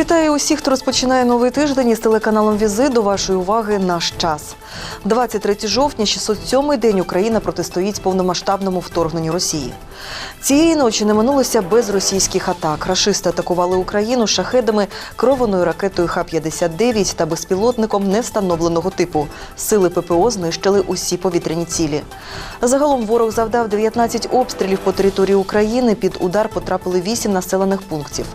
Вітаю усіх, хто розпочинає новий тиждень із телеканалом Візит. До вашої уваги наш час. 23 жовтня, 607-й день Україна протистоїть повномасштабному вторгненню Росії. Цієї ночі не минулося без російських атак. Рашисти атакували Україну шахедами, керованою ракетою Х-59 та безпілотником невстановленого типу. Сили ППО знищили усі повітряні цілі. Загалом ворог завдав 19 обстрілів по території України. Під удар потрапили 8 населених пунктів.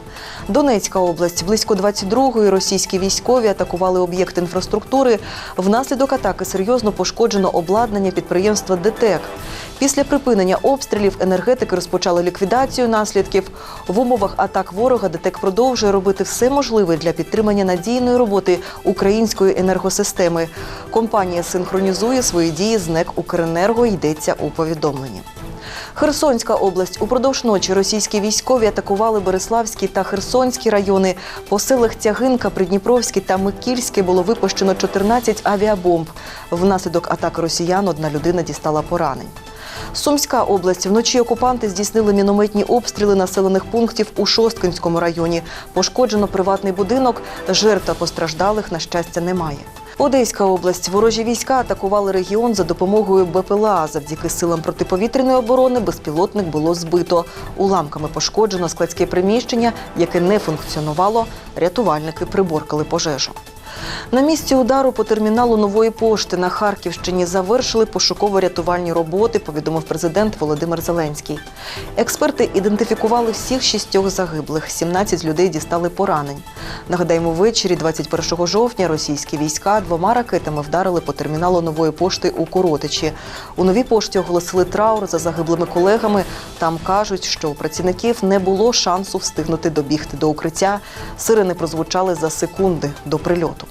Донецька область близько 22-ї російські військові атакували об'єкт інфраструктури. Внаслідок атаки серйозно пошкоджено обладнання підприємства ДТЕК. Після припинення обстрілів енергетики розпочали ліквідацію наслідків. В умовах атак ворога ДТЕК продовжує робити все можливе для підтримання надійної роботи української енергосистеми. Компанія синхронізує свої дії з НЕК Укренерго. Йдеться у повідомленні. Херсонська область упродовж ночі російські військові атакували Береславський та Херсонські райони. По селах Тягинка, Придніпровський та Микільський було випущено 14 авіабомб. Внаслідок атаки росіян одна людина дістала поранень. Сумська область вночі окупанти здійснили мінометні обстріли населених пунктів у Шосткинському районі. Пошкоджено приватний будинок. Жертв постраждалих на щастя немає. Одеська область ворожі війська атакували регіон за допомогою БПЛА. Завдяки силам протиповітряної оборони безпілотник було збито. Уламками пошкоджено складське приміщення, яке не функціонувало. Рятувальники приборкали пожежу. На місці удару по терміналу нової пошти на Харківщині завершили пошуково-рятувальні роботи, повідомив президент Володимир Зеленський. Експерти ідентифікували всіх шістьох загиблих. 17 людей дістали поранень. Нагадаємо, ввечері 21 жовтня російські війська двома ракетами вдарили по терміналу нової пошти у Коротичі. У новій пошті оголосили траур за загиблими колегами. Там кажуть, що у працівників не було шансу встигнути добігти до укриття. Сирени прозвучали за секунди до прильоту.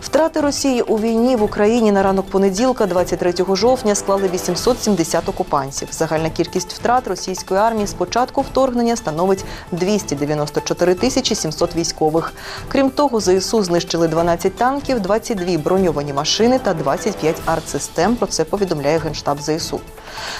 Втрати Росії у війні в Україні на ранок понеділка, 23 жовтня, склали 870 окупантів. Загальна кількість втрат російської армії з початку вторгнення становить 294 тисячі 700 військових. Крім того, ЗСУ знищили 12 танків, 22 броньовані машини та 25 артсистем. Про це повідомляє генштаб ЗСУ.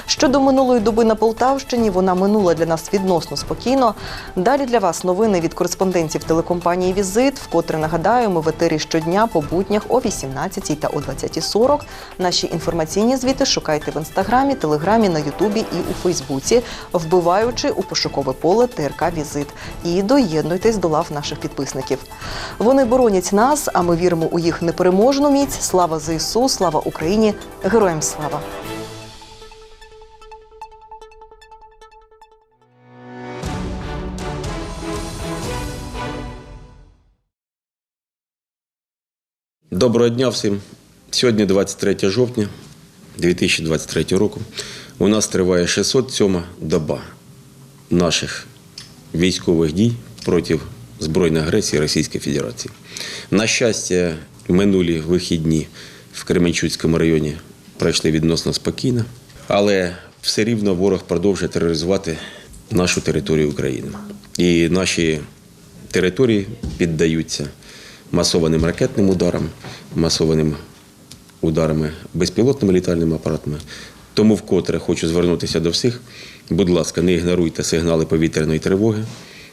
Щодо минулої доби на Полтавщині, вона минула для нас відносно спокійно. Далі для вас новини від кореспондентів телекомпанії Візит. Вкотре нагадаю, ми в етері щодня по буднях о 18 та о 20.40. Наші інформаційні звіти шукайте в інстаграмі, телеграмі, на Ютубі і у Фейсбуці, вбиваючи у пошукове поле ТРК Візит. І доєднуйтесь до лав наших підписників. Вони боронять нас, а ми віримо у їх непереможну міць. Слава ЗСУ, слава Україні! Героям слава! Доброго дня всім. Сьогодні 23 жовтня 2023 року. У нас триває 607 доба наших військових дій проти збройної агресії Російської Федерації. На щастя, минулі вихідні в Кременчуцькому районі пройшли відносно спокійно, але все рівно ворог продовжує тероризувати нашу територію України. І наші території піддаються масованим ракетним ударам, масованим ударами безпілотними літальними апаратами. Тому вкотре хочу звернутися до всіх. Будь ласка, не ігноруйте сигнали повітряної тривоги,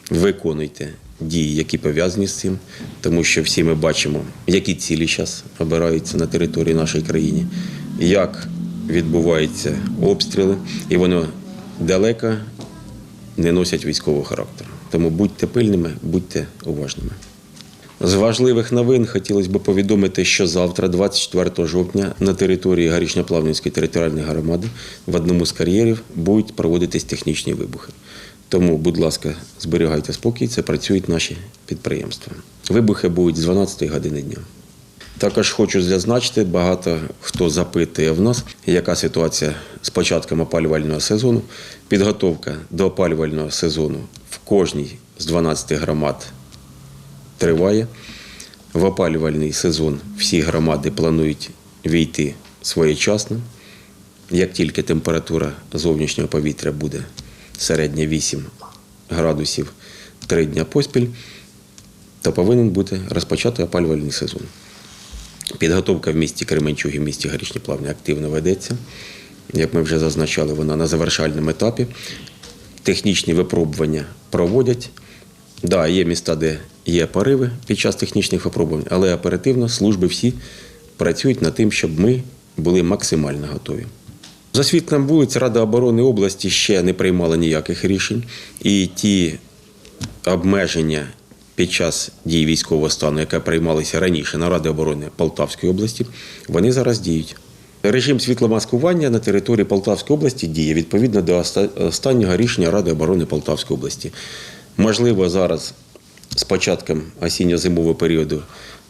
виконуйте дії, які пов'язані з цим, тому що всі ми бачимо, які цілі зараз обираються на території нашої країни, як відбуваються обстріли, і воно далеко не носять військового характеру. Тому будьте пильними, будьте уважними. З важливих новин хотілося б повідомити, що завтра, 24 жовтня, на території Горішньоплавнівської територіальної громади в одному з кар'єрів будуть проводитись технічні вибухи. Тому, будь ласка, зберігайте спокій, це працюють наші підприємства. Вибухи будуть з 12 години дня. Також хочу зазначити, багато хто запитує в нас, яка ситуація з початком опалювального сезону. Підготовка до опалювального сезону в кожній з 12 громад триває. В опалювальний сезон всі громади планують війти своєчасно. Як тільки температура зовнішнього повітря буде середня 8 градусів 3 дня поспіль, то повинен бути розпочати опалювальний сезон. Підготовка в місті Кременчуг і в місті Горішні Плавні активно ведеться. Як ми вже зазначали, вона на завершальному етапі. Технічні випробування проводять. Да, є міста, де є пориви під час технічних випробувань, але оперативно служби всі працюють над тим, щоб ми були максимально готові. За світлом вулиць Рада оборони області ще не приймала ніяких рішень, і ті обмеження під час дії військового стану, яке приймалися раніше на Раді оборони Полтавської області, вони зараз діють. Режим світломаскування на території Полтавської області діє відповідно до останнього рішення Ради оборони Полтавської області. Можливо, зараз з початком осінньо-зимового періоду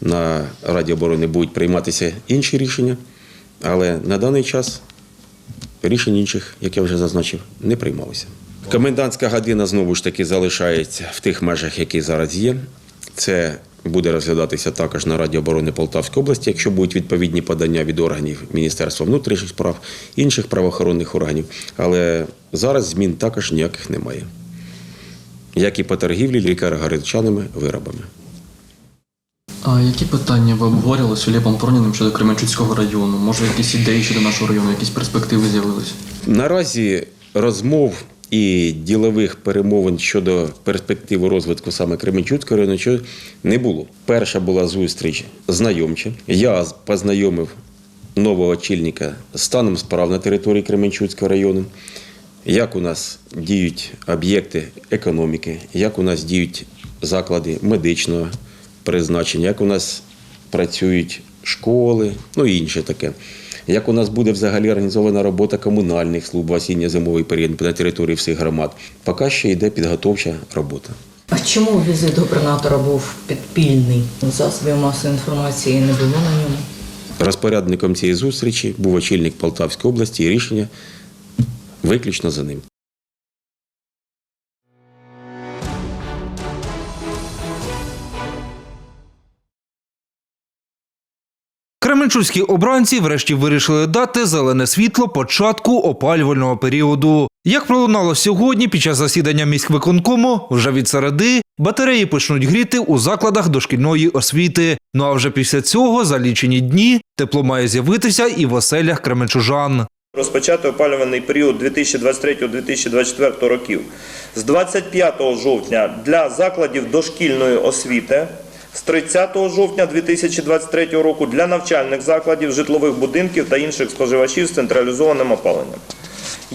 на Раді оборони будуть прийматися інші рішення, але на даний час рішень інших, як я вже зазначив, не приймалося. Комендантська година знову ж таки залишається в тих межах, які зараз є. Це буде розглядатися також на Раді оборони Полтавської області, якщо будуть відповідні подання від органів Міністерства внутрішніх справ, інших правоохоронних органів. Але зараз змін також ніяких немає. Як і по торгівлі лікаро-городчаними виробами. А які питання ви обговорювали з Філіпом Проніним щодо Кременчуцького району? Може, якісь ідеї щодо нашого району, якісь перспективи з'явилися? Наразі розмов і ділових перемовин щодо перспективи розвитку саме Кременчуцького району не було. Перша була зустріч знайомча. Я познайомив нового очільника з станом справ на території Кременчуцького району. Як у нас діють об'єкти економіки, як у нас діють заклади медичного призначення, як у нас працюють школи, ну і інше таке. Як у нас буде взагалі організована робота комунальних служб в осінньо-зимовий період на території всіх громад, поки ще йде підготовча робота. А чому візит губернатора був підпільний? Засобів масової інформації не було на ньому. Розпорядником цієї зустрічі був очільник Полтавської області і рішення виключно за ним. Кременчуцькі обранці врешті вирішили дати зелене світло початку опалювального періоду. Як пролунало сьогодні під час засідання міськвиконкому, вже від середи батареї почнуть гріти у закладах дошкільної освіти. Ну а вже після цього за лічені дні тепло має з'явитися і в оселях кременчужан. Розпочати опалюваний період 2023-2024 років з 25 жовтня для закладів дошкільної освіти, з 30 жовтня 2023 року для навчальних закладів, житлових будинків та інших споживачів з централізованим опаленням.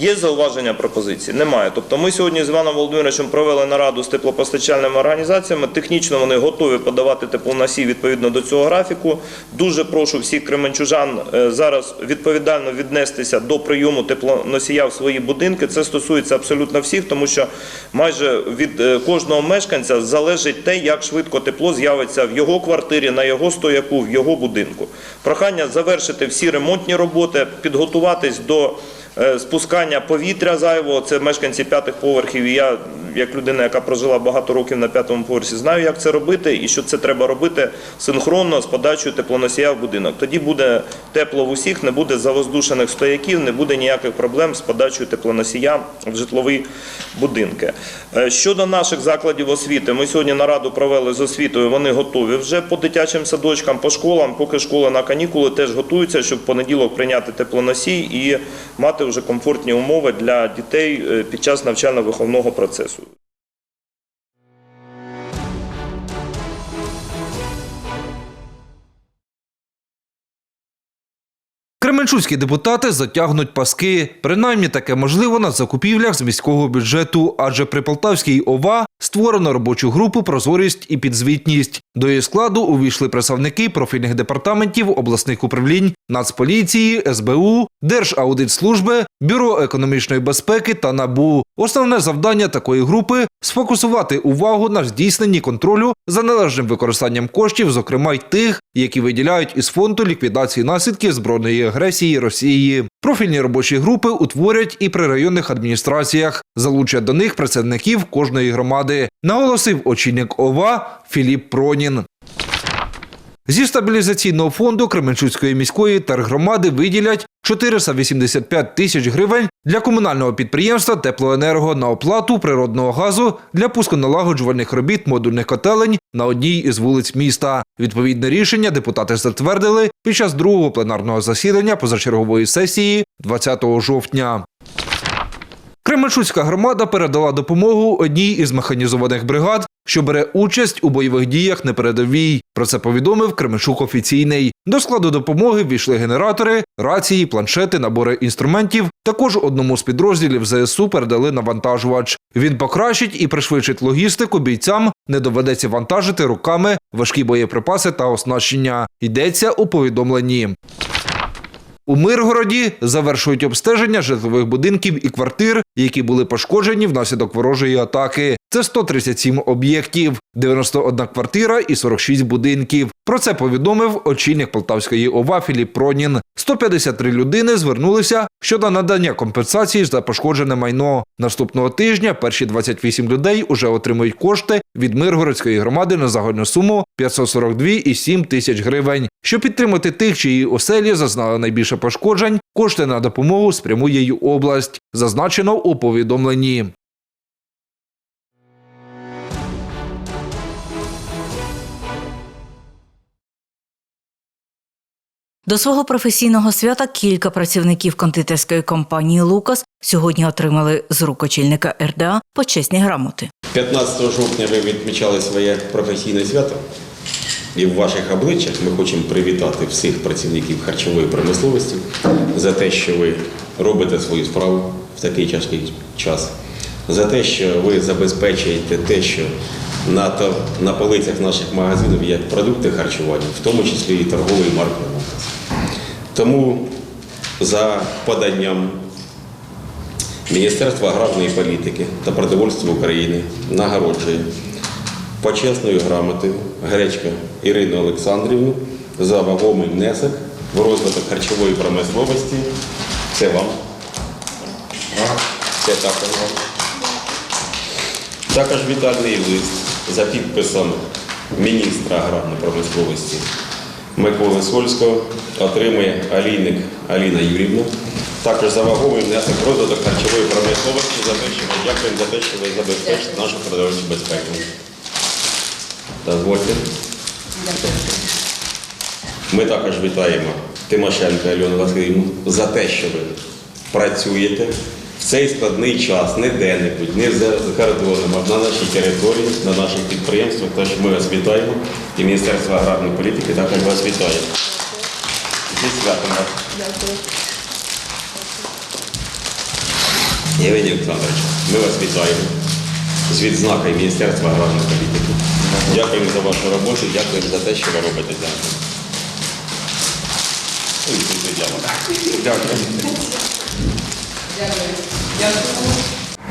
Є зауваження пропозиції? Немає. Тобто ми сьогодні з Іваном Володимировичем провели нараду з теплопостачальними організаціями. Технічно вони готові подавати теплоносій відповідно до цього графіку. Дуже прошу всіх кременчужан е, зараз відповідально віднестися до прийому теплоносія в свої будинки. Це стосується абсолютно всіх, тому що майже від е, кожного мешканця залежить те, як швидко тепло з'явиться в його квартирі, на його стояку, в його будинку. Прохання завершити всі ремонтні роботи, підготуватись до спускання повітря зайвого. Це мешканці п'ятих поверхів. І я, як людина, яка прожила багато років на п'ятому поверсі, знаю, як це робити, і що це треба робити синхронно з подачею теплоносія в будинок. Тоді буде тепло в усіх, не буде завоздушених стояків, не буде ніяких проблем з подачею теплоносія в житлові будинки. Е, Щодо наших закладів освіти, ми сьогодні нараду провели з освітою. Вони готові вже по дитячим садочкам, по школам. Поки школи на канікули теж готуються, щоб в понеділок прийняти теплоносій і мати вже комфортні умови для дітей е, під час навчально-виховного процесу. Кременчуцькі депутати затягнуть паски. Принаймні таке можливо на закупівлях з міського бюджету, адже при Полтавській ОВА створено робочу групу прозорість і підзвітність. До її складу увійшли представники профільних департаментів, обласних управлінь, Нацполіції, СБУ, Держаудитслужби, Бюро економічної безпеки та НАБУ. Основне завдання такої групи сфокусувати увагу на здійсненні контролю за належним використанням коштів, зокрема й тих, які виділяють із фонду ліквідації наслідків збройної агресії Росії. Профільні робочі групи утворять і при районних адміністраціях, залучать до них представників кожної громади, наголосив очільник ОВА Філіп Пронін. Зі стабілізаційного фонду Кременчуцької міської тергромади виділять 485 тисяч гривень для комунального підприємства Теплоенерго на оплату природного газу для пусконалагоджувальних робіт модульних котелень на одній із вулиць міста. Відповідне рішення депутати затвердили під час другого пленарного засідання позачергової сесії 20 жовтня. Кременчуцька громада передала допомогу одній із механізованих бригад що бере участь у бойових діях на передовій. Про це повідомив Кременчук офіційний. До складу допомоги ввійшли генератори, рації, планшети, набори інструментів. Також одному з підрозділів ЗСУ передали навантажувач. Він покращить і пришвидшить логістику бійцям. Не доведеться вантажити руками важкі боєприпаси та оснащення. Йдеться у повідомленні. У Миргороді завершують обстеження житлових будинків і квартир, які були пошкоджені внаслідок ворожої атаки. Це 137 об'єктів, 91 квартира і 46 будинків. Про це повідомив очільник Полтавської ОВА Філіп Пронін. 153 людини звернулися щодо надання компенсації за пошкоджене майно. Наступного тижня перші 28 людей уже отримують кошти від Миргородської громади на загальну суму 542,7 тисяч гривень. Щоб підтримати тих, чиї оселі зазнали найбільше пошкоджень, кошти на допомогу спрямує й область, зазначено у повідомленні. До свого професійного свята кілька працівників кондитерської компанії Лукас сьогодні отримали з рук очільника РДА почесні грамоти. 15 жовтня ви відмічали своє професійне свято. І в ваших обличчях ми хочемо привітати всіх працівників харчової промисловості за те, що ви робите свою справу в такий тяжкий час, за те, що ви забезпечуєте те, що на, на полицях наших магазинів є продукти харчування, в тому числі і торговий марки. Тому за поданням Міністерство аграрної політики та продовольства України нагороджує почесною грамотою Гречка Ірину Олександрівну за вагомий внесок в розвиток харчової промисловості. Це вам. Це також вам. Також вітальний лист за підписом міністра аграрної промисловості Миколи Сольського отримує Алійник Аліна Юрівна. Також за ваговий внесок розвиток харчової промисловості за те, що ми дякуємо за те, що ви забезпечите нашу продовольчу безпеку. Дозвольте. Ми також вітаємо Тимошенко Альону Васильівну за те, що ви працюєте цей складний час не де-небудь, не за кордоном, а на нашій території, на наших підприємствах. Тож ми вас вітаємо. І Міністерство аграрної політики також вас вітає. Зі святом вас. Євгеній Олександрович, ми вас вітаємо з відзнакою Міністерства аграрної політики. Дякуємо за вашу роботу, дякуємо за те, що ви робите для нас. Ну, і. Дякую.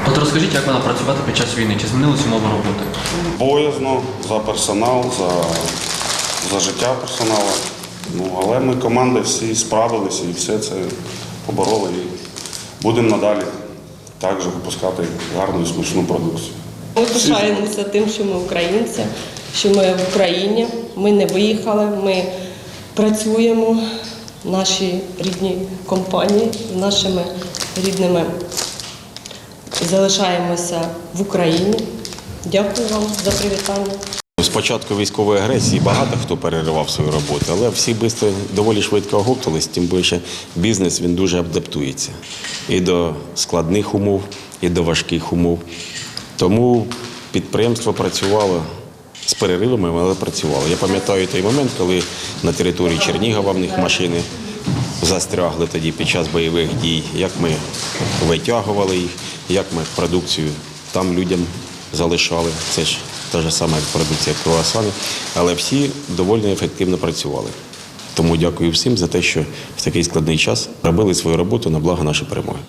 От розкажіть, як вона працювати під час війни? Чи змінились умови роботи? боязно за персонал, за, за життя персоналу. Ну, але ми команда всі справилися і все це побороли. І будемо надалі також випускати гарну і смачну продукцію. Ми пишаємося тим, що ми українці, що ми в Україні, ми не виїхали, ми працюємо в нашій рідній компанії з нашими рідними. Залишаємося в Україні. Дякую вам за привітання. З початку військової агресії багато хто переривав свою роботу, але всі швидко, доволі швидко оговтались, тим більше бізнес він дуже адаптується і до складних умов, і до важких умов. Тому підприємство працювало з переривами, але працювало. Я пам'ятаю той момент, коли на території Чернігова в них машини застрягли тоді під час бойових дій, як ми витягували їх, як ми продукцію там людям залишали. Це ж та ж сама продукція круасани, але всі доволі ефективно працювали. Тому дякую всім за те, що в такий складний час робили свою роботу на благо нашої перемоги.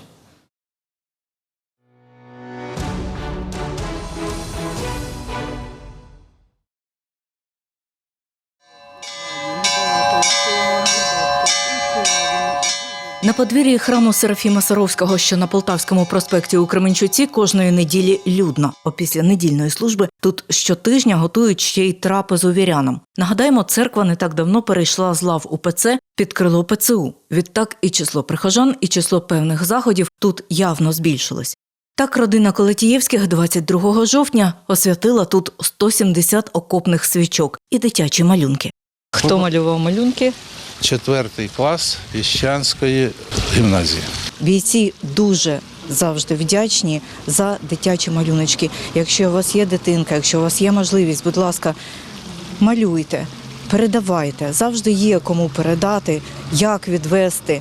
На подвір'ї храму Серафіма Саровського, що на Полтавському проспекті у Кременчуці, кожної неділі людно. Опісля недільної служби тут щотижня готують ще й трапезу вірянам. Нагадаємо, церква не так давно перейшла з лав УПЦ під крило ПЦУ. Відтак і число прихожан, і число певних заходів тут явно збільшилось. Так родина Колетієвських 22 жовтня освятила тут 170 окопних свічок і дитячі малюнки. Хто малював малюнки? Четвертий клас Піщанської гімназії. Бійці дуже завжди вдячні за дитячі малюночки. Якщо у вас є дитинка, якщо у вас є можливість, будь ласка, малюйте, передавайте. Завжди є кому передати, як відвести.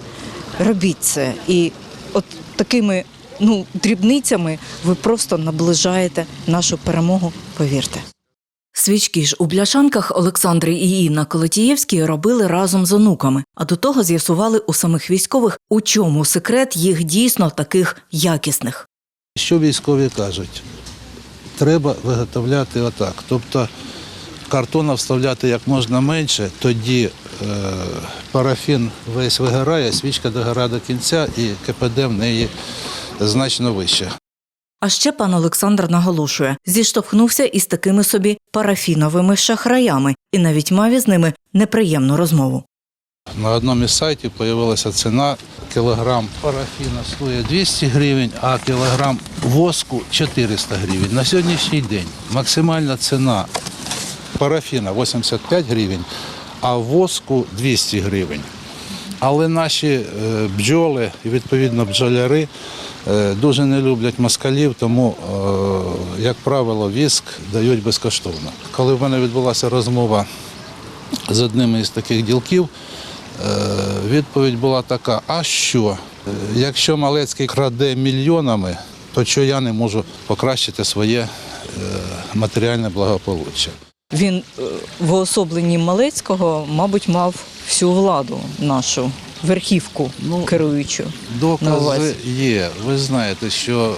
Робіть це. І от такими ну, дрібницями ви просто наближаєте нашу перемогу, повірте. Свічки ж у бляшанках Олександри і Інна Колотієвські робили разом з онуками, а до того з'ясували у самих військових, у чому секрет їх дійсно таких якісних. Що військові кажуть? Треба виготовляти отак. Тобто картона вставляти як можна менше, тоді е, парафін весь вигорає, свічка догора до кінця і КПД в неї значно вище. А ще пан Олександр наголошує, зіштовхнувся із такими собі парафіновими шахраями і навіть мав із ними неприємну розмову. На одному із сайтів з'явилася ціна кілограм парафіна стоїть 200 гривень, а кілограм воску 400 гривень. На сьогоднішній день максимальна ціна парафіна 85 гривень, а воску 200 гривень. Але наші е, бджоли і відповідно бджоляри е, дуже не люблять москалів, тому, е, як правило, віск дають безкоштовно. Коли в мене відбулася розмова з одним із таких ділків, відповідь була така: а що? Якщо Малецький краде мільйонами, то що я не можу покращити своє матеріальне благополуччя? Він в уособленні Малецького, мабуть, мав всю владу нашу верхівку Ну, керуючу. Докази є. Ви знаєте, що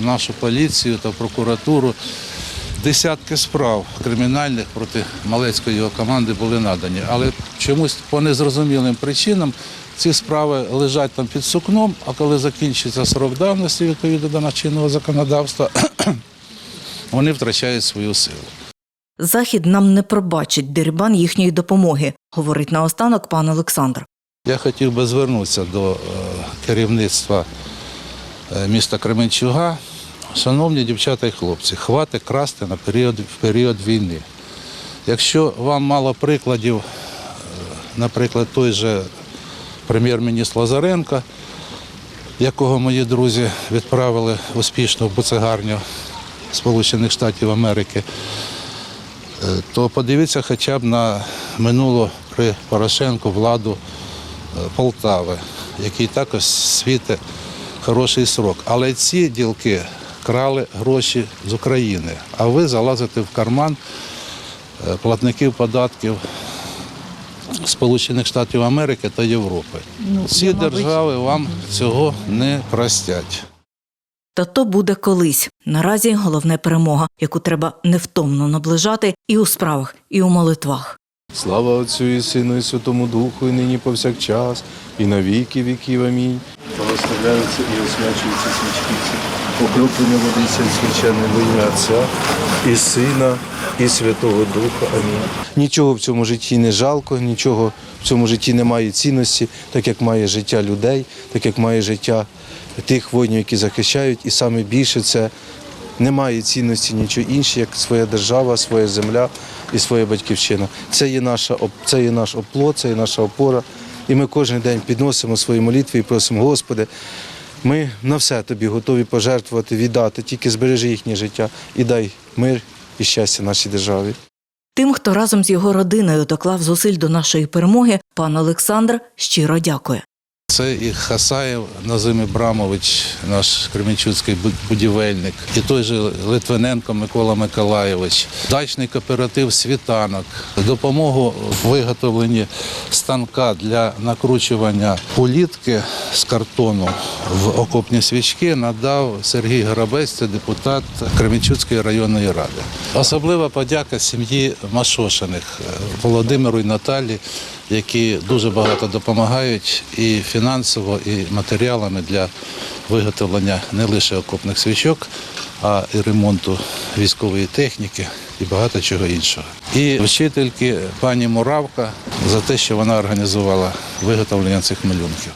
е, нашу поліцію та прокуратуру десятки справ кримінальних проти Малецької його команди були надані. Але чомусь по незрозумілим причинам ці справи лежать там під сукном, а коли закінчиться срок давності відповідно до чинного законодавства, вони втрачають свою силу. Захід нам не пробачить дерибан їхньої допомоги, говорить наостанок пан Олександр. Я хотів би звернутися до е, керівництва е, міста Кременчуга. Шановні дівчата і хлопці, хватить красти на період, в період війни. Якщо вам мало прикладів, е, наприклад, той же прем'єр-міністр Лазаренко, якого мої друзі відправили успішно в буцегарню Сполучених Штатів Америки, то подивіться хоча б на минулу при Порошенку владу е, Полтави, який також світить хороший срок. Але ці ділки крали гроші з України, а ви залазите в карман е, платників податків Сполучених Штатів Америки та Європи. Ці держави вам цього не простять. Та то буде колись. Наразі головне перемога, яку треба невтомно наближати і у справах, і у молитвах. Слава Отцю і Сину, і Святому Духу, і нині повсякчас, і на віки віків. Амінь. Благословляються і освячуються свічки, окроплення водиться священне во ім'я Отця і Сина, і Святого Духа. Амінь. Нічого в цьому житті не жалко, нічого в цьому житті немає цінності, так як має життя людей, так як має життя тих воїнів, які захищають, і саме більше це немає цінності нічого інше, як своя держава, своя земля і своя батьківщина. Це є наша це є наш оплот, це є наша опора. І ми кожен день підносимо свої молитви і просимо, Господи, ми на все тобі готові пожертвувати, віддати, тільки збережи їхнє життя і дай мир і щастя нашій державі. Тим, хто разом з його родиною доклав зусиль до нашої перемоги, пан Олександр щиро дякує. Це і Хасаєв Назим Ібрамович, наш кременчуцький бу- будівельник, і той же Литвиненко Микола Миколайович, дачний кооператив Світанок, допомогу в станка для накручування політки з картону в окопні свічки надав Сергій Горобець, це депутат Кременчуцької районної ради. Особлива подяка сім'ї Машошиних е, Володимиру і Наталі, які дуже багато допомагають і фінансово, і матеріалами для виготовлення не лише окопних свічок, а і ремонту військової техніки і багато чого іншого. І вчительки пані Муравка за те, що вона організувала виготовлення цих малюнків.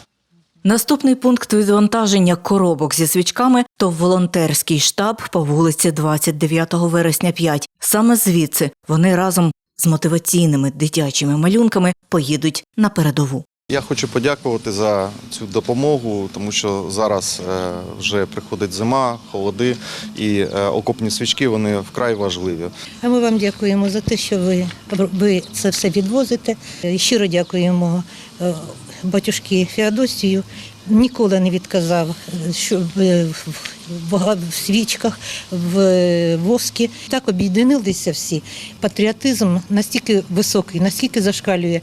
Наступний пункт відвантаження коробок зі свічками то волонтерський штаб по вулиці 29 вересня 5. Саме звідси вони разом з мотиваційними дитячими малюнками поїдуть на передову. Я хочу подякувати за цю допомогу, тому що зараз е, вже приходить зима, холоди, і е, окопні свічки вони вкрай важливі. А ми вам дякуємо за те, що ви, ви це все відвозите. Щиро дякуємо е, батюшки Феодосію. Ніколи не відказав, що в, свічках, в воскі. Так об'єдналися всі. Патріотизм настільки високий, настільки зашкалює.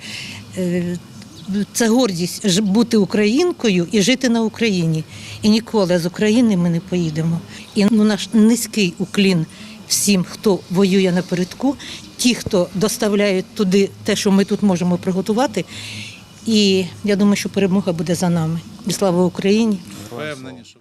Е, Це гордість бути українкою і жити на Україні. І ніколи з України ми не поїдемо. І ну, наш низький уклін всім, хто воює напередку, ті, хто доставляють туди те, що ми тут можемо приготувати. І я думаю, що перемога буде за нами. І слава Україні! Впевнені, що